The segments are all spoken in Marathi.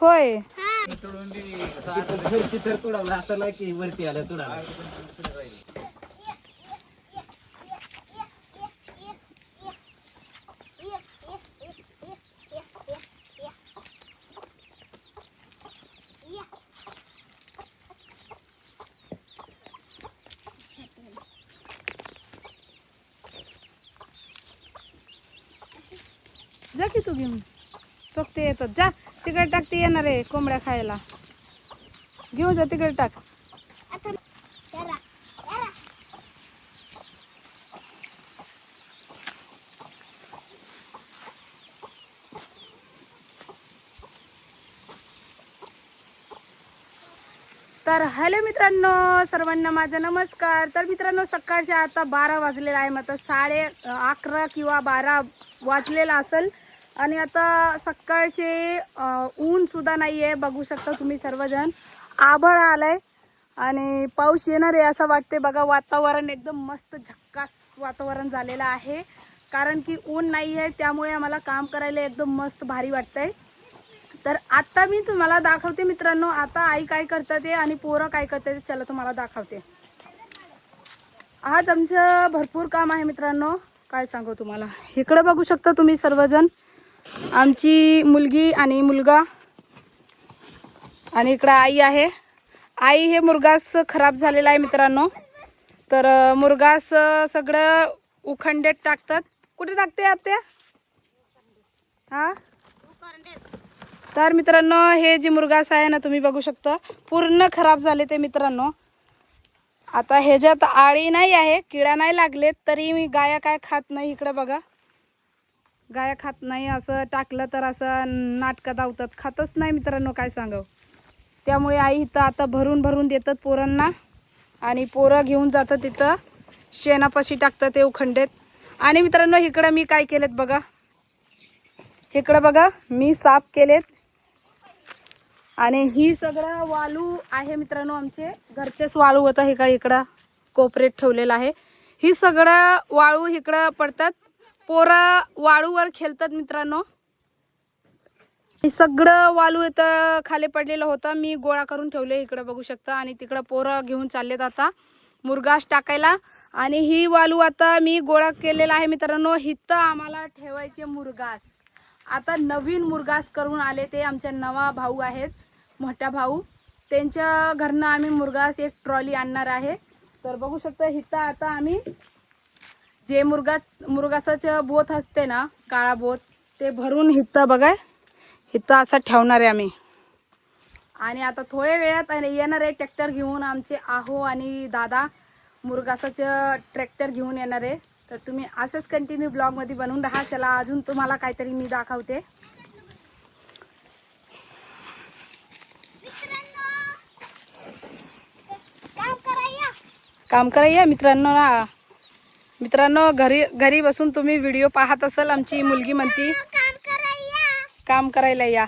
होय. वरती तर तुडवला असं की वरती आलं तुडाला जा की तू घेऊन. फक्त येतात. जा. तिकडे टाक ती येणार आहे कोंबड्या खायला. घेऊन जा तिकडे टाक. तर हॅलो मित्रांनो सर्वांना माझा नमस्कार. तर मित्रांनो सकाळच्या आता बारा वाजलेला आहे मग साडे अकरा किंवा बारा वाजलेला असेल. आणि आता सकाळचे ऊनसुद्धा ऊन सुद्धा नाही आहे बघू शकता तुम्ही सर्वजण. आभळ आलंय आणि पाऊस येणार आहे असं वाटते बघा वातावरण एकदम मस्त झक्कास वातावरण झालेलं आहे. कारण की ऊन नाही आहे त्यामुळे आम्हाला काम करायला एकदम मस्त भारी वाटतंय. तर आता मी तुम्हाला दाखवते मित्रांनो. आता आई काय करतात ते आणि पोरं काय करतात ते चला तुम्हाला दाखवते. आज आमचं भरपूर काम आहे मित्रांनो. काय सांगू तुम्हाला? इकडे बघू शकता तुम्ही सर्वजण. आमची मुलगी आणि मुलगा आणि इकडं आई आहे. आई हे मुरगास खराब झालेला आहे मित्रांनो. तर मुरगास सगळं उखंडेत टाकतात. कुठे टाकते आत्या हा? तर मित्रांनो हे जे मुरगास आहे ना तुम्ही बघू शकता. पूर्ण खराब झाले ते मित्रांनो. आता ह्याच्यात आळी नाही आहे किडा नाही लागले तरी मी गाया काय खात नाही इकडे बघा. गाया खात नाही असं टाकलं तर असं नाटकं धावतात खातच नाही मित्रांनो काय सांगावं. त्यामुळे आई इथं आता भरून भरून देतात पोरांना आणि पोरं घेऊन जातात तिथं शेणापाशी टाकतात ते उखंडेत आणि मित्रांनो इकडं मी काय केलेत बघा. इकडं बघा मी साफ केलेत. आणि ही सगळं वाळू आहे मित्रांनो आमचे. घरचेच वाळू होता का इकडं कोपरेट ठेवलेलं आहे. ही सगळं वाळू इकडं पडतात. पोरं वाळूवर खेळतात मित्रांनो. हे सगळं वाळू इथं खाली पडलेलं होतं. मी गोळा करून ठेवले इकडं बघू शकता. आणि तिकडं पोरं घेऊन चाललेत आता मुरगास टाकायला. आणि ही वालू आता मी गोळा केलेला आहे मित्रांनो. हिथं आम्हाला ठेवायचे मुरगास. आता नवीन मुरगास करून आले ते आमच्या नवा भाऊ आहेत मोठ्या भाऊ. त्यांच्या घरनं आम्ही मुरगास एक ट्रॉली आणणार आहे. तर बघू शकता हिथं आता आम्ही जे मुरगा मुरगासाचं बोत असते ना काळा बोत ते भरून हिथं बघा इथं असं ठेवणार आहे आम्ही. आणि आता थोड्या वेळात येणार आहे ट्रॅक्टर घेऊन आमचे आहो आणि दादा मुरगासाचं ट्रॅक्टर घेऊन येणार आहे. तर तुम्ही असंच कंटिन्यू ब्लॉगमध्ये बनवून राहा. चला अजून तुम्हाला काहीतरी मी दाखवते. काम करा मित्रांनो ना. मित्रांनो घरी घरी बसून तुम्ही व्हिडिओ पाहत असाल आमची मुलगी म्हणती. काम करायला या.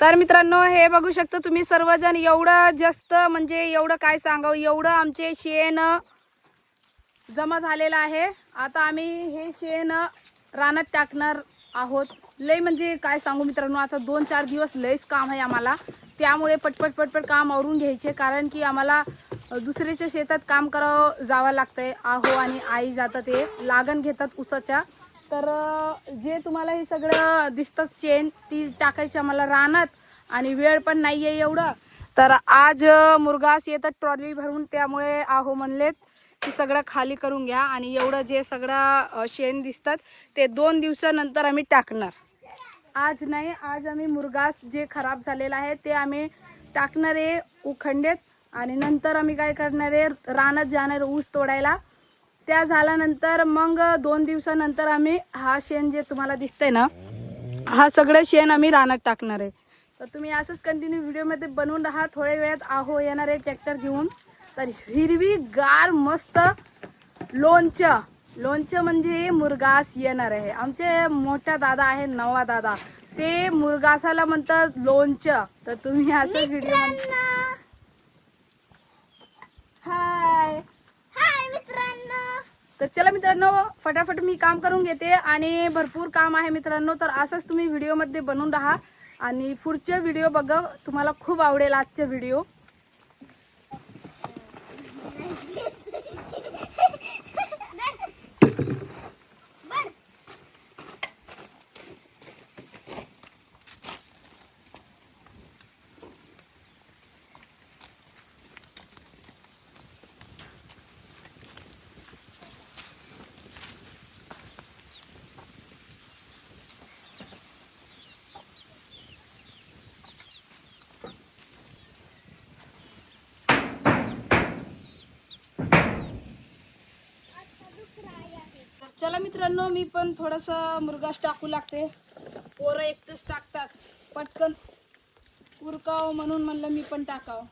तर मित्रांनो हे बघू शकता तुम्ही सर्वजण एवढं जास्त म्हणजे एवढं काय सांगावं एवढं आमचे शेण जमा झालेलं आहे. आता आम्ही हे शेण रानात टाकणार आहोत. लय म्हणजे काय सांगू मित्रांनो आता दोन चार दिवस लयच काम आहे आम्हाला. त्यामुळे पटपट पटपट काम आवरून घ्यायचे कारण की आम्हाला दुसऱ्याच्या शेतात काम करावं जावं लागतंय. आहो आणि आई जातात ते लागण घेतात उसाच्या तर जे तुम्हाला हे सगळं दिसतात शेण ती टाकायची आम्हाला रानात आणि वेळ पण नाही आहे एवढं. तर आज मुरगास येतात ट्रॉली भरून त्यामुळे आहो म्हणलेत की सगळं खाली करून घ्या आणि एवढं जे सगळं शेण दिसतात ते दोन दिवसानंतर आम्ही टाकणार. आज नाही आज आम्ही मुरगास जे खराब झालेलं आहे ते आम्ही टाकणार आहे उखंडेत. आणि नंतर आम्ही काय करणार आहे? रानात जाणार ऊस तोडायला. त्या झाल्यानंतर मग दोन दिवसानंतर आम्ही हा शेण जे तुम्हाला दिसतंय ना हा सगळं शेण आम्ही रानात टाकणार आहे. तर तुम्ही असंच कंटिन्यू व्हिडिओमध्ये बनवून राहा. थोड्या वेळात आहो येणार आहे ट्रॅक्टर घेऊन. तर हिरवी गार मस्त लोणचं. लोणचं म्हणजे मुरगास येणार आहे. आमचे मोठा दादा आहे नवा दादा. ते मुरगासाला म्हणतात लोणचं. तर तुम्ही असंच व्हिडिओ हाय हाय मित्रांनो. तर चला मित्रांनो फटाफट मी काम करून घेते आणि भरपूर काम आहे मित्रांनो तर असंच तुम्ही व्हिडिओमध्ये बनवून राहा. आणि पुढचे व्हिडिओ बघा तुम्हाला खूप आवडेल आजचे व्हिडिओ चला मित्रांनो मी पण थोडंसं मुरगास टाकू लागते. पोरं एकटंच टाकतात. पटकन कुरकाव म्हणून म्हणलं मी पण टाकावं.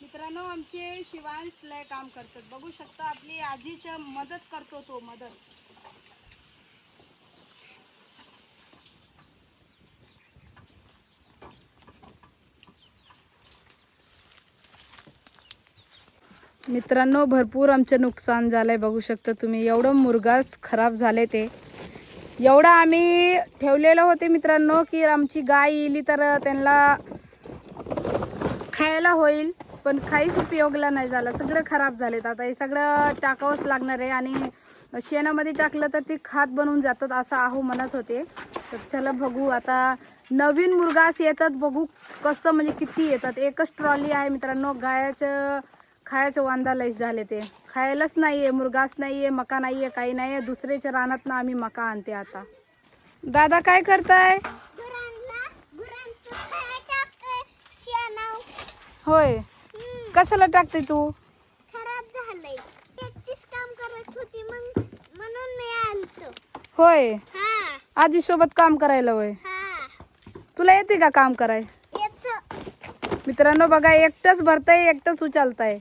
मित्रांनो आमचे शिवांश लय काम करतात. बघू शकता आपली आजीच्या मदत करतो तो मदत. मित्रांनो भरपूर आमचं नुकसान झालंय. बघू शकता तुम्ही एवढं मुरगास खराब झाले ते. एवढं आम्ही ठेवलेलं होते मित्रांनो की आमची गाय येली तर त्यांना खायला होईल. पण काहीच उपयोगला नाही झाला. सगळं खराब झालेत आता. हे सगळं टाकावंच लागणार आहे आणि शेणामध्ये टाकलं तर ते खात बनवून जातात असं आहू म्हणत होते. तर चला बघू आता. नवीन मुरगास येतात. बघू कसं म्हणजे किती येतात. एकच ट्रॉली आहे मित्रांनो. गायाचं खायचं वांदा लईच झाले ते. खायलाच नाही आहे मुरगास नाही आहे मका नाही आहे काही नाही आहे दुसऱ्याच्या रानात ना आम्ही मका आणते आता. दादा काय करताय? होय. कशाला टाकते तू? खराब झालंय. एकटीच काम करत होती मग म्हणून मी आलतो. होय? हा. आजी सोबत काम करायला होय? हा. तुला येते का काम कराय? येतो. मित्रांनो बघा एकटंच भरताय एकटंच उचलताय.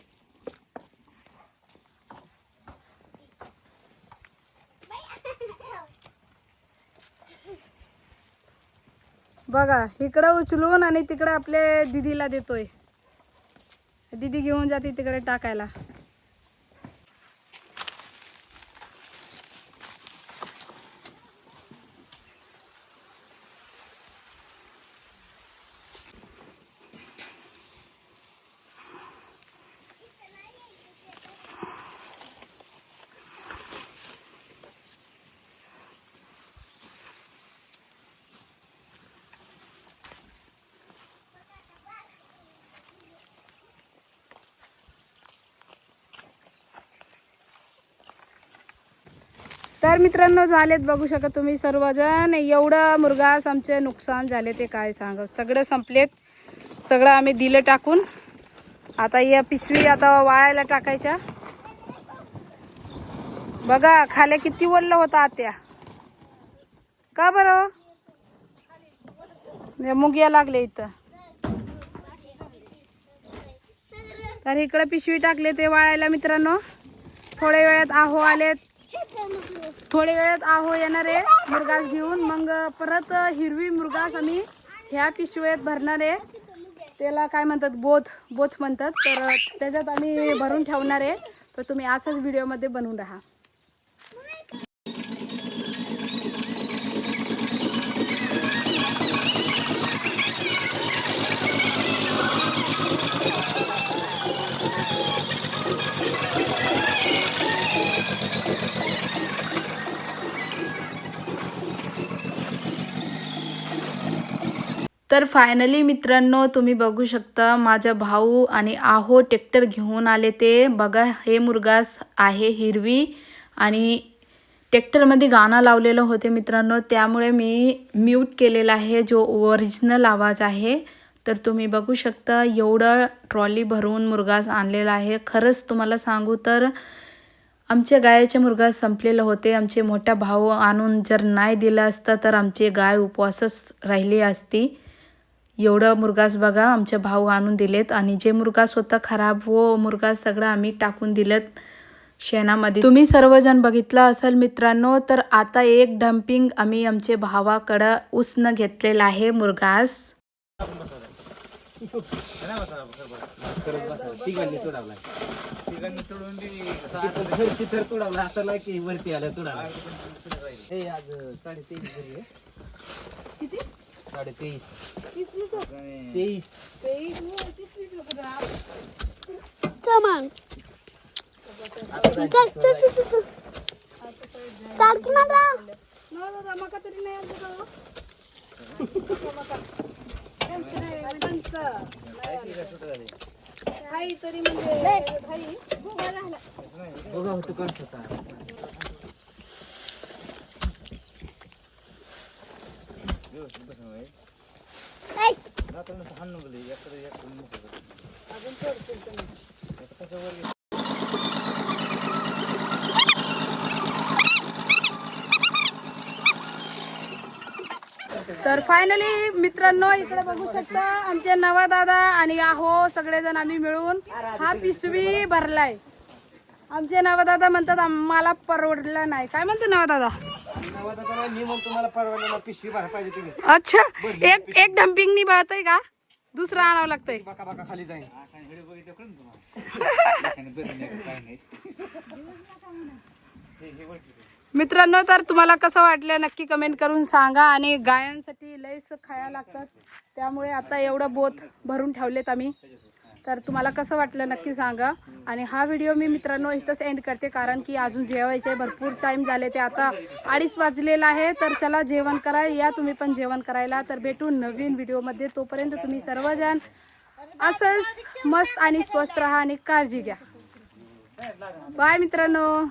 बघा इकडं उचलून आणि तिकडे आपले दिदीला देतोय. दिदी घेऊन जाते तिकडे टाकायला. तर मित्रांनो झालेत बघू शकता तुम्ही सर्वजण. एवढं मुरगास आमचे नुकसान झाले ते काय सांग. सगळं संपलेत. सगळं आम्ही दिलं टाकून. आता या पिशवी आता वाळायला टाकायच्या. बघा खाले किती वल्ल होता आत्या. का बरं? हे मुग्या लागले इथं. तर इकडे पिशवी टाकले ते वाळायला मित्रांनो. थोड्या वेळात आहो आलेत. थोड्या वेळात आहो येणार आहे मुरगास घेऊन. मग परत हिरवी मुरगास आम्ही ह्या पिशवीत भरणार आहे. त्याला काय म्हणतात? बोथ बोथ म्हणतात. तर त्याच्यात आम्ही भरून ठेवणार आहे. तर तुम्ही असंच व्हिडिओमध्ये बनवून राहा. तर फायनली मित्रांनो तुम्ही बघू शकता माझा भाऊ आणि आहो ट्रॅक्टर घेऊन आले ते. बघा हे मुरगास आहे हिरवी आणि ट्रॅक्टरमध्ये गाणं लावलेलं होते मित्रांनो. त्यामुळे मी म्यूट केलेला आहे जो ओरिजिनल आवाज आहे. तर तुम्ही बघू शकता एवढं ट्रॉली भरून मुरगास आणलेला आहे. खरंच तुम्हाला सांगू तर आमच्या गायाचे मुरगास संपलेले होते. आमचे मोठा भाऊ आणून जर नाही दिलं असतं तर आमची गाय उपवासच राहिली असती. एवढं मुरगास बघा आमचे भाऊ आणून दिलेत आणि जे मुरगास होता खराब वो मुरगास सगळं आम्ही टाकून दिलेत शेणामध्ये. तुम्ही सर्वजण बघितलं असेल मित्रांनो तर आता एक डम्पिंग आम्ही आमचे भावाकडं उसनं घेतलेलं आहे मुरगास. करत बसा तिघांनी तुडावला तिघांनी तुडून घरची तर तुडावला असं नाही की वरती आलं तुडाला हे आज साडेतेवीस घरी आहे. किती साडेतेवीस तीस लिटर तेवीस तीस लिटर कमान चल चल चल चल चल चाल की मला No, दादा मका तर फायनली मित्रांनो इकडे बघू शकता आमचे नवा दादा आणि आहो सगळेजण आम्ही मिळून हा पिशवी भरलाय. आमचे नवा दादा म्हणतात आम्हाला परवडलं नाही. काय म्हणते नवा दादा नवादा मी म्हणतो मला परवान्याला पिशवी भरा पाहिजे तुम्ही. अच्छा एक एक डम्पिंग नि बळतय का? दुसरं आणावं लागतंय. बाका बाका खाली जाईल मित्रांनो तर तुम्हाला कसं वाटलं नक्की कमेंट करून सांगा आणि गायांसाठी लयच खायला लागतात. त्यामुळे आता एवढं बोत भरून ठेवलेत आम्ही. तर तुम्हाला कसं वाटलं नक्की सांगा. आणि हा व्हिडिओ मी मित्रांनो इथंच एंड करते कारण की अजून जेवायचे भरपूर टाईम झाले ते आता अडीच वाजलेला आहे. तर चला जेवण करा या तुम्ही पण जेवण करायला. तर भेटू नवीन व्हिडिओमध्ये तोपर्यंत तुम्ही सर्वजण असंच मस्त आणि स्वस्त राहा आणि काळजी घ्या. बाय मित्रांनो.